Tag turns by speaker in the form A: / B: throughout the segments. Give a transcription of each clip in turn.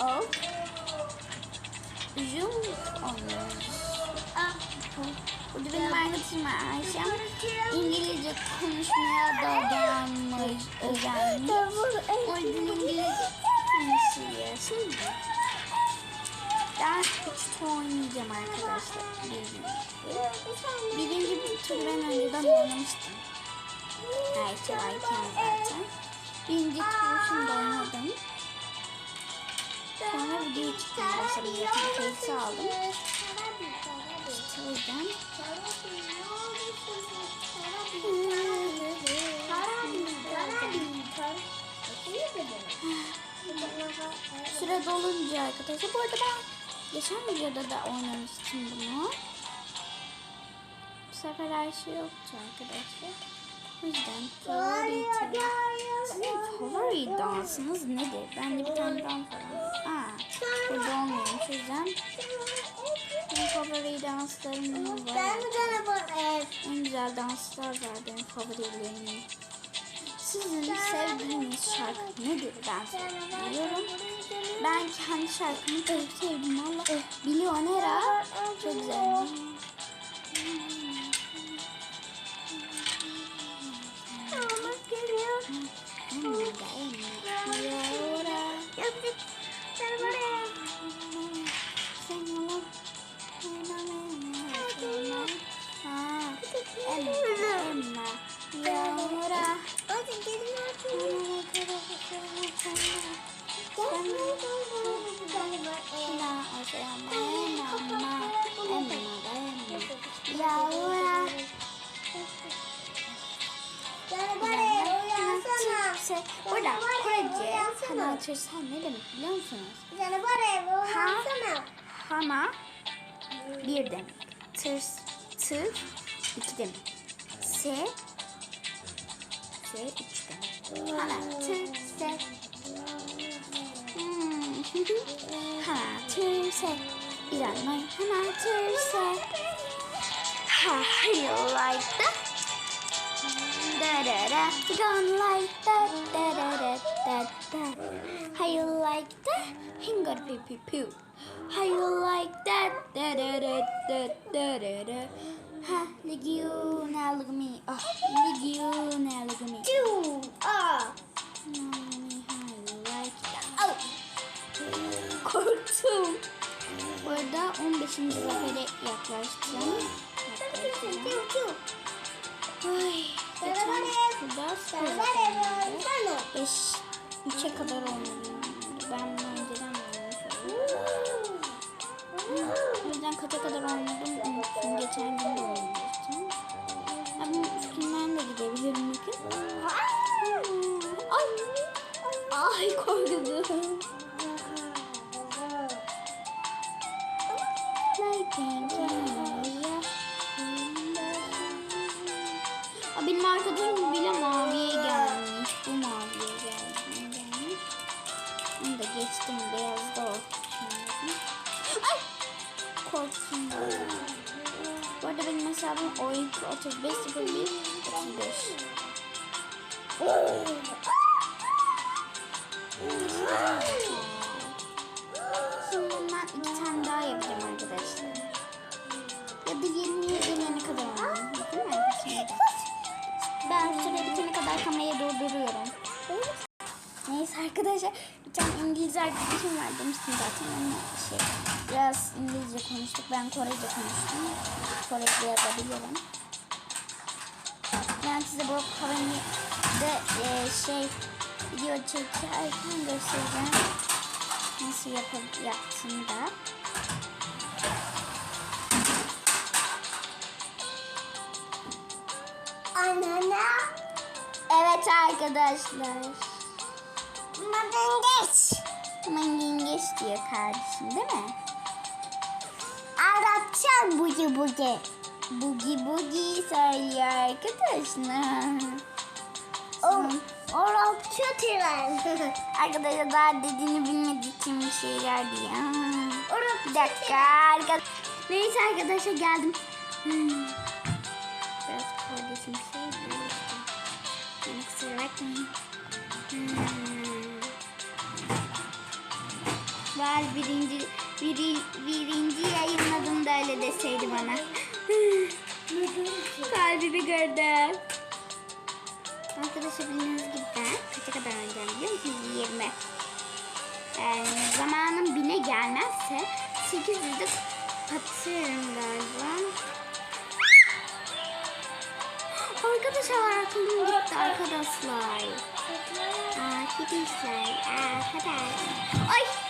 A: Oak Zoom oynuyoruz. Ah, Burada benim arkadaşım Ayşem. İngilizce konuşmaya da dayanmış, özenmiş. O yüzden İngilizce konuşuyor. Şimdi üç tur oynayacağım arkadaşlar. Birinci, bir tur ben önceden oynamıştım. Belki varken zaten. Birinci turu şimdi oynadım. Sonra videoyu. Yakın kayısı aldım. İşte o yüzden Süre dolunca arkadaşlar. Bu arada ben geçen videoda da oynamıştım bunu. Bu sefer her şey yoktu arkadaşlar. O yüzden favori Sizin favori dansınız nedir? Ben de bir tane dans falan. Aa, burada olmuyormuş. O yüzden benim favori danslarım var. En güzel danslar var benim favorilerim. Sizin sevdiğiniz şarkı nedir? Ben söylüyorum. Ben kendi şarkımı çok sevdim valla. Milyonera çok güzel. Y ahora... Çözsen ne demek biliyor musunuz? Hana bir demek. Tırs, tı iki demek. Se, se üç demek. Hana, tı, se. Hmm. Hana, tı, se. Anlay. Hana, tı, se. Ha, you like that? Da da da, you gonna like that, da da da da da. How you like that? Hang on, pee pee poo. How you like that? Da da da da da da da. Ha, look you, now look at me. Oh, look you, now look at me. Now me, how you like that? Oh, korktum. Bu arada 15. zafere yaklaştım. Yaklaştım. Ay, spor zaferiydi. Beş, üçe kadar oynadım. Ben bunu önceden. O yüzden kaça kadar oynadım unuttum. Geçen gün de oynamıştım. Bunun üstünden de gidebilirim bakın. Ay, ay korkudum. Lighting arada benim hesabım oyuncu 35 01 35. Şimdi bundan iki tane daha yapacağım arkadaşlar. Ya da 20'ye gelene kadar. Değil mi? Ben süre bitene kadar kamerayı durduruyorum. Neyse arkadaşlar tane İngilizce arkadaşım var demiştim zaten. Onunla şey biraz İngilizce konuştuk. Ben Korece konuştum. Korece yazabilirim. Ben size bu kamerayı e, şey video çekerken göstereceğim. Nasıl yapıp yaptığını da.
B: Anana.
A: evet arkadaşlar
B: Madengeç.
A: Mengengeç diyor kardeşim değil mi?
B: Arapça bugi bugi.
A: Bugi bugi söylüyor arkadaşlar.
B: O, Arapça tren.
A: Arkadaşlar daha dediğini bilmediği için bir şeyler diyor.
B: Arapça
A: Bir dakika arkadaşlar. Neyse arkadaşlar geldim. Hmm. Biraz kardeşim şey diyor kusura bakmayın. Hmm. Bari birinci, biri, birinci yayınladığımda öyle deseydi bana. Kalbimi kırdı. Arkadaşlar bildiğiniz gibi ben kaça kadar oynayacağım biliyor musunuz? 20. Yani zamanım bine gelmezse 800'de kapatıyorum galiba. Arkadaşlar aklım gitti arkadaşlar. Arkadaşlar arkadaşlar. Ay!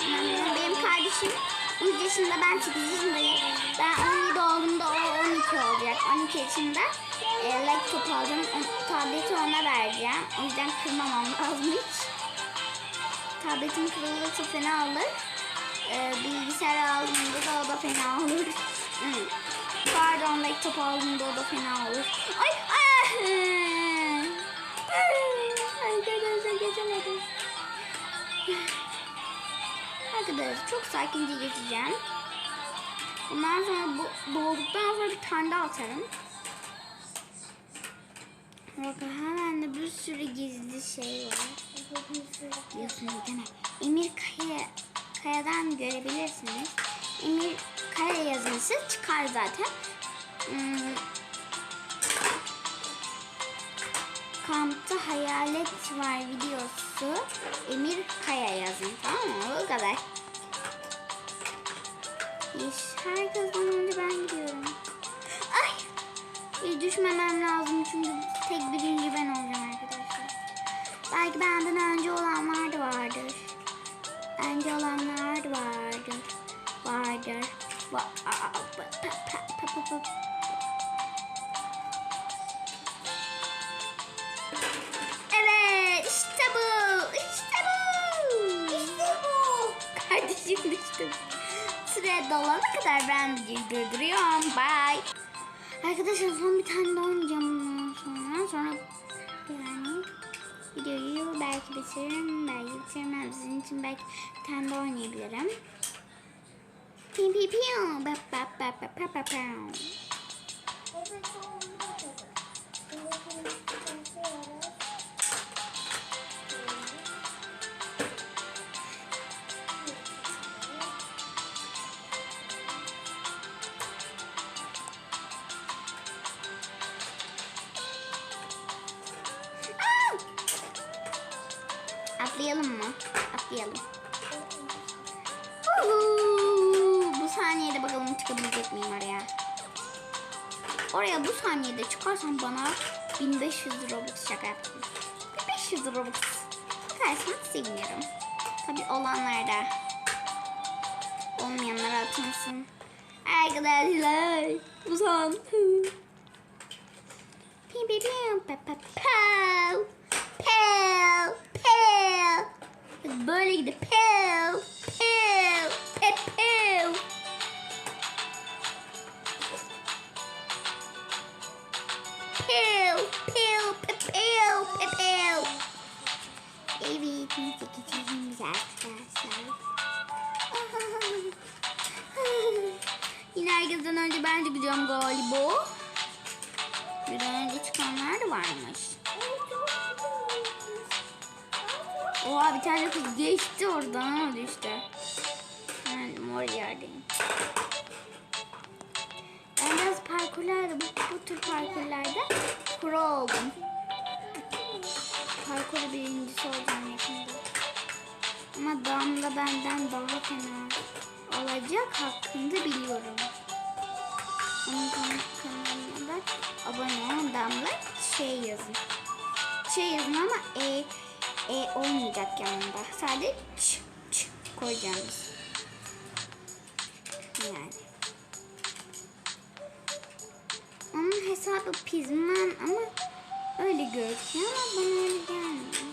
A: Benim kardeşim 3 yaşında ben 8 yaşındayım. Ben 17 olduğumda o 12 olacak. 12 yaşında e, laptop alacağım. O, tableti ona vereceğim. O yüzden kırmamam lazım hiç. Tabletim kırılırsa fena olur. E, bilgisayar aldığımda da o da fena olur. Pardon laptop aldığımda o da fena olur. Ay! Ay! Arkadaşlar çok sakince geçeceğim. Bundan sonra bu dolduktan sonra bir tane daha atarım. Bakın hemen de bir sürü gizli şey var. Diyorsunuz değil mi? Emir Kaya, Kaya'dan görebilirsiniz. Emir Kaya yazısı çıkar zaten. Hmm. Kampta hayalet var videosu. Emir Kaya yazın tamam mı? O kadar. İş herkesten önce ben gidiyorum. Ay! Hiç düşmemem lazım çünkü tek birinci ben olacağım arkadaşlar. Belki benden önce olanlar da vardır. Önce olanlar da vardır. Vardır. Evet işte bu. İşte bu. İşte bu. Kardeşim düştüm. Süre dolana kadar ben videoyu durduruyorum. Bye. Arkadaşlar son bir tane daha oynayacağım bundan sonra. Sonra yani videoyu belki bitiririm. Belki bitirmem. Sizin için belki bir tane daha oynayabilirim. Pim pim pim. Bap bap bap bap bap bap. Aa! Atlayalım. Uhu! Bu saniyede bakalım çıkabilecek miyim oraya? Oraya bu saniyede çıkarsam bana 1500 Robux şaka yaptım. 1500 Robux. Bakarsan sevinirim. Tabi olanlarda. Olmayanlara atmasın. Arkadaşlar. Bu son. Pim pim pim pa pa pow. Pow. Pow. Böyle gidiyor. Pow. Pow. Pe pow. Pew, pew, pe pew, pe pew. Evet, müzik geçeceğiz arkadaşlar. Yine herkesten önce ben çıkacağım galiba. Oha bir tane kız geçti oradan ama düştü. Ben mor yerdeyim. Ben biraz parkurlarda, bu, bu tür parkurlarda pro oldum. Parkur birincisi olacağım yakında. Ama Damla benden daha fena olacak hakkında biliyorum. Onun kan- kanalına da abone olun Damla şey yazın. Şey yazın ama e, e olmayacak yanında. Sadece ç, ç koyacağınız. Yani. Onun hesabı Pizman ama öyle gözüküyor ama bana öyle gelmiyor.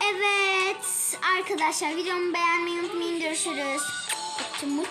A: Evet arkadaşlar videomu beğenmeyi unutmayın. Görüşürüz. Muç